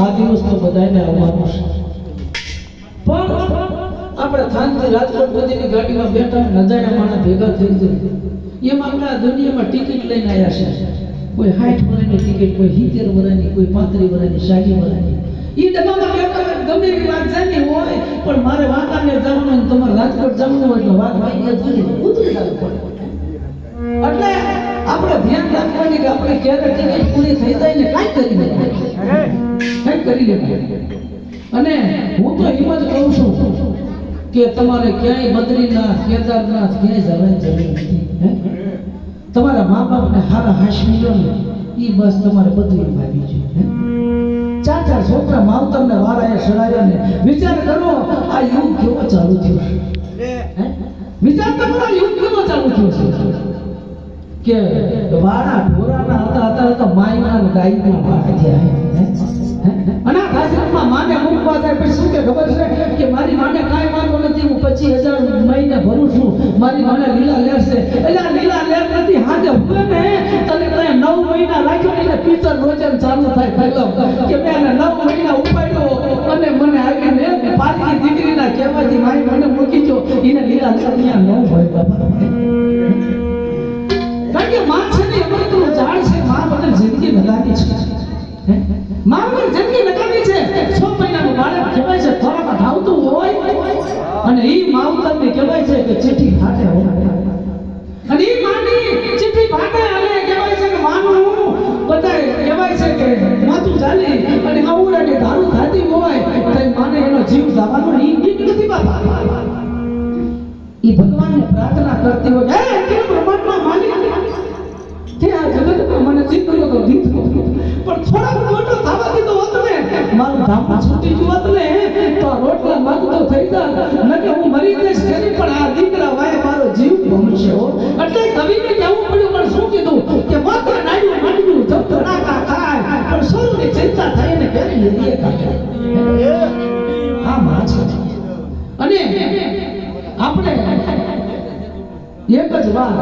આ દિવસ તો બધાને આવવાનો છે. પણ આપણે થાનથી રાજકોટ સુધીની ગાડીમાં બેઠા નજાણા માણસ ભેગા થઈ જાય. એમ આપણે દુનિયામાં ટિકિટ લઈને આવ્યા છે. કોઈ સાઠ વર્ષની ટિકિટ, કોઈ સિત્તેર વર્ષની કોઈ પાંત્રીસ વર્ષની સાઠી વર્ષની એ ડબ્બામાં ગમે એવી વાત જાણી હોય, પણ મારે વાંકાને જવાનું હોય તમારે રાજકોટ જવાનું હોય એટલે વાત વાંકી જતી ઉતરી જવું પડે. એટલે આપણે ધ્યાન રાખવાની કે આપણે ક્યારે ટિકિટ પૂરી થઈ જાય ને કાંઈ કરી નાખીએ. કાંઈ કરી લે અને હું તો એમ જ કહું છું કે તમારે ક્યાંય બદ્રીનાથ કેદારનાથ ક્યાંય જવાની જરૂર નથી તમારા મા બાપને હારા હાશમી લો ને એ બસ તમારે બદ્રીમાં ભાવી છે ચાર ચાર છોકરા માવતરને વારાએ સડાયા ને વિચાર કરો, આ યુગ કેવો ચાલુ થયો છે વિચાર કરો યુગ કેવો ચાલુ થયો છે? કે વાળા ઢોરાના હતા હતા તો માયના ગાયના વાળા થયા? અનાથ આશ્રમમાં માને મૂકવા જાય પછી શું કે ખબર છે? કે મારી માને કાંઈ વાંધો નથી, હું પચીસ હજાર મહિને ભરું છું. મારી માને લીલા લેર એટલે લીલા લેર નથી હાજે હુએ ને તને તને નવ મહિના રાખ્યો એટલે પિક્ચર રોજન ચાલુ થાય પહેલો. કે મેં એને નવ મહિના ઉપાડ્યો અને મને આવીને પારકી દીકરીના કહેવાથી મારી મને મૂકી જો એને લીલા લેર ત્યાં ન હોય. કારણ કે માં છે ને અમૃતનું ઝાડ છે માં મને જિંદગી બદલાતી છે? માં મને જિંદગી લગાવી છે છ મહિનાનું બાળક કહેવાય છે થોડામાં ધાવતું હોય અને ઈ માવતરને કહેવાય છે કે ચીઠી ફાટે અને એ માની ચીઠી ફાટે અને કહેવાય છે કે માનું બધા કહેવાય છે કે માથું ચાલી અને આવડાની દારૂ ખાતી હોય તો માને એનો જીવ જવાનો ઈ ગીત નથી બાપા એ ભગવાનને પ્રાર્થના કરતી હોય, હે, કે બ્રહ્માંડના માલિક? કે આ જગતમાં મને જીતનો તો જીતનો પણ થોડાક મોટો થવા દીધો હોત ને, મારું ધામ છૂટી ગયું હોત ને, તો રોટલા માંગતો થઈ જાત. ન આ અને આપણે એક જ વાત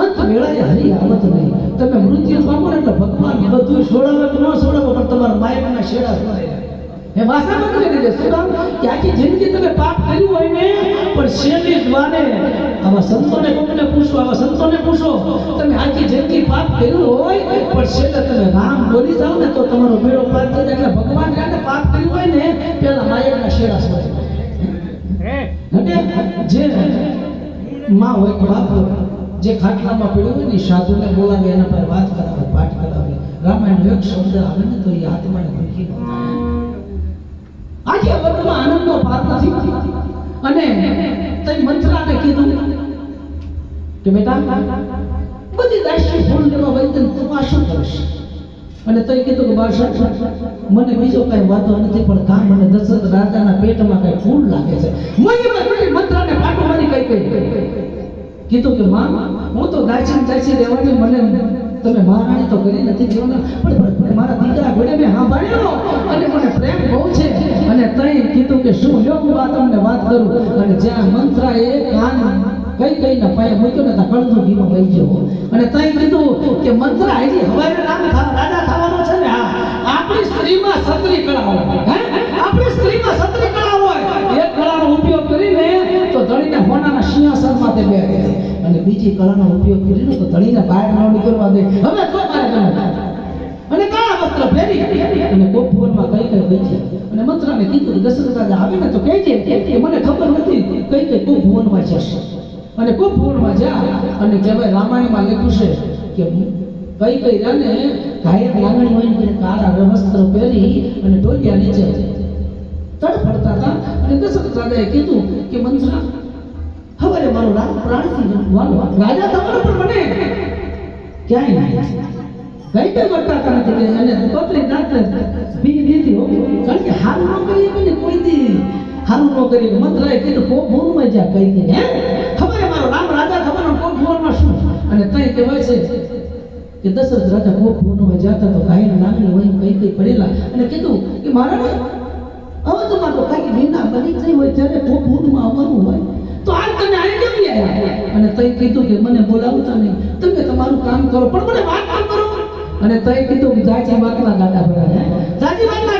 અંત વેળાએ હરી આવત નહીં. તમે મૃત્યુ પામો એટલે ભગવાન બધું છોડાવે કે ન છોડાવે, પણ તમારા માયકના શેડા છોડાય. એ વાસામાં કરી દીધે. શું કામ? કે જિંદગી તમે પાપ કર્યું હોય ને, પણ શેની દ્વારે આવા સંતોને કોકને પૂછો, આવા સંતોને પૂછો, તમે આખી જિંદગી પાપ કર્યું હોય, પણ શેને તમે રામ બોલી જાઓ ને, તો તમારો મેળો પાર થઈ એટલે ભગવાન જાણે પાપ કર્યું હોય ને, પેલા માયના શેડા છોડાય જે માં હોય કે બાપ હોય જે ખાટલામાં પડ્યું હોય ને સાધુને બોલાવે એના પર વાત કરાવે પાઠ કરાવે. રામાયણનો એક શબ્દ આવે ને તો એ આત્માને દુઃખી આજે વર્ગમાં આનંદનો પાર નથી. અને તઈ મંત્રાને કીધું કે બેટા બધી દાસી ફૂલ લેવા વૈતન તું આ શું કરીશ? અને તઈ કીધું કે બાદશાહ મને બીજો કઈ વાંધો નથી, પણ કામ મને દશરથ રાજાના પેટમાં કઈ ફૂલ લાગે છે. મંત્રાને પાટો મારી કઈ કઈ કીધું કે માં, હું તો દાસી દાચી રહેવાની મને તમે મહારાણી તો કરી નથી જીવન, પણ મારા દીકરા ઘોડે મેં સાંભળ્યો અને મને પ્રેમ બહુ છે. અને તઈ કીધું કે શું લ્યો, હું આ તમને વાત કરું. અને જ્યાં મંત્રાએ કાન કઈ કઈ ના હોય મૂક્યો ને ત્યાં ધીમો વહી ગયો. અને તઈ કીધું કે મંત્રા હજી હવારે નામ રાજા થવાનો છે ને હા આપણી સ્ત્રીમાં સત્રી કળા હોય. આપણી સ્ત્રીમાં સત્રી કળા હોય. એક કળાનો ઉપયોગ કરીને તો ધણીને હોનાના સિંહાસનમાં તે બેસે. અને બીજી કળાનો ઉપયોગ કરીને તો ધણીને બહાર ન નીકળવા દે. હવે તો અને કાળા વસ્ત્ર પહેરી. અને કોપવનમાં કઈ કઈ બેઠી. અને મંત્રને કીધું દશરથ રાજા આવીને તો કહેજે. કે મને ખબર નથી. કઈ કઈ કોપવનમાં જશે. અને કોપવનમાં જા. અને કહેવાય, રામાયણમાં લખ્યું છે કે કઈ કઈ રાને ઘાયક લાગણી હોય ને કાળા વસ્ત્ર પહેરી અને ઢોલિયા નીચે તડફડતા હતા. અને દશરથ રાજાએ કીધું કે મંત્રા હવે મારો રામ પ્રાણથી વાલો રાજા તમારો પણ મને ક્યાંય નહીં. કઈ કઈ વર્તા કરે છે કે અને પત્રી દાંત બી દીધી હો. કારણ કે હારું ન કરીએ કોઈને કોઈ દી. હારું ન કરીએ. મંત્રાએ કીધું કો ભૂલમાં જા કઈ કઈ હે ખબર મારો? રામ રાજા ખબર ને ભુવનમાં શું? અને તઈ કહેવાય છે કે દશરથ રાજા કો ભુવનમાં જાતા તો ગાયન નામે હોય કઈ કઈ પડેલા. અને કીધું કે મારા તમારે તો કાંઈક વિના બની થઈ હોય, ત્યારે કો ભુવનમાં આવવાનું હોય. તો આ તમે આને કેમ આવ્યા અને તઈ કીધું કે મને બોલાવતા નહીં. તમે તમારું કામ કરો, પણ મને વાત કામ કરો. અને તઈ કીધું કે જાજી વાતના ગાડા ભરા જાજી વાતના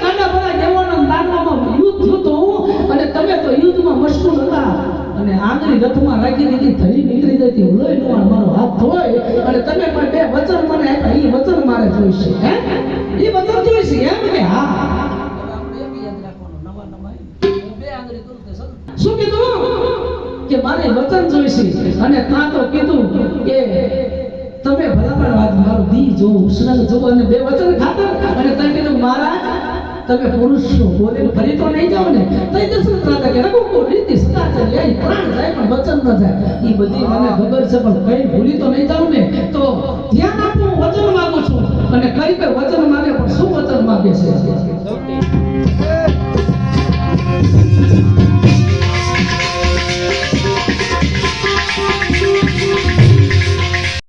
મારી લથમાં રાખી દીધી ધરી નીકળી જતી લોહી નું મારો હાથ હોય અને તમે પણ બે વચન મને આપ્યા એ વચન મારે જોઈશે, હે? એ વચન જોઈશે, એમ કે? હા. શું કીધું? કે મારે વચન જોઈશે. અને ત્યાં તો કીધું કે તમે ભલામણ વાત, મારું દી જો ઉષ્ણ જો અને બે વચન ખાતર. અને તમે કીધું મારા તમે પુરુષ છો બોલે ફરી તો નહીં જાઓ ને? તો દર્શન ન થાય. એ બધી મને ખબર છે, પણ કઈ ભૂલી તો નહીં જાઉં ને, તો ધ્યાન આપવું, વચન માંગુ છું. અને કઈ કઈ વચન માંગે, પણ શું વચન માંગે છે?